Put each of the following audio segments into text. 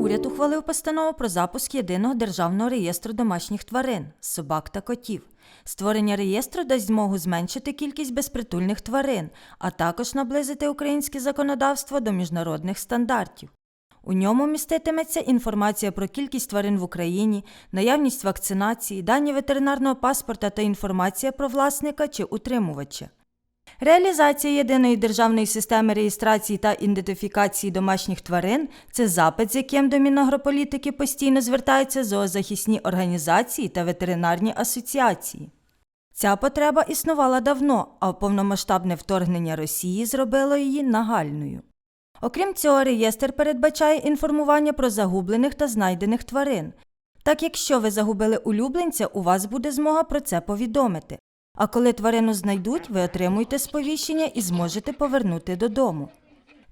Уряд ухвалив постанову про запуск єдиного державного реєстру домашніх тварин собак та котів. Створення реєстру дасть змогу зменшити кількість безпритульних тварин, а також наблизити українське законодавство до міжнародних стандартів. У ньому міститиметься інформація про кількість тварин в Україні, наявність вакцинації, дані ветеринарного паспорта та інформація про власника чи утримувача. Реалізація єдиної державної системи реєстрації та ідентифікації домашніх тварин це запит, з яким до Мінагрополітики постійно звертаються зоозахисні організації та ветеринарні асоціації. Ця потреба існувала давно, а повномасштабне вторгнення Росії зробило її нагальною. Окрім цього, реєстр передбачає інформування про загублених та знайдених тварин. Так, якщо ви загубили улюбленця, у вас буде змога про це повідомити. А коли тварину знайдуть, ви отримуєте сповіщення і зможете повернути додому.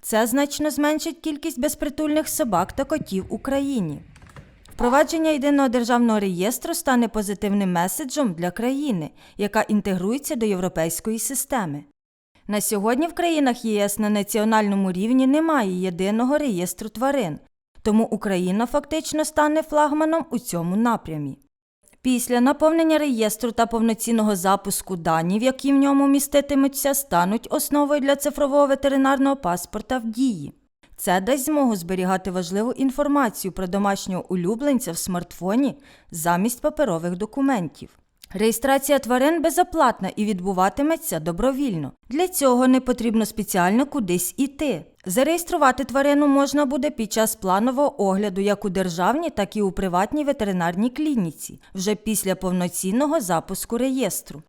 Це значно зменшить кількість безпритульних собак та котів в Україні. Впровадження єдиного державного реєстру стане позитивним меседжем для країни, яка інтегрується до європейської системи. На сьогодні в країнах ЄС на національному рівні немає єдиного реєстру тварин, тому Україна фактично стане флагманом у цьому напрямі. Після наповнення реєстру та повноцінного запуску дані, які в ньому міститимуться, стануть основою для цифрового ветеринарного паспорта в дії. Це дасть змогу зберігати важливу інформацію про домашнього улюбленця в смартфоні замість паперових документів. Реєстрація тварин безоплатна і відбуватиметься добровільно. Для цього не потрібно спеціально кудись іти. Зареєструвати тварину можна буде під час планового огляду як у державній, так і у приватній ветеринарній клініці, вже після повноцінного запуску реєстру.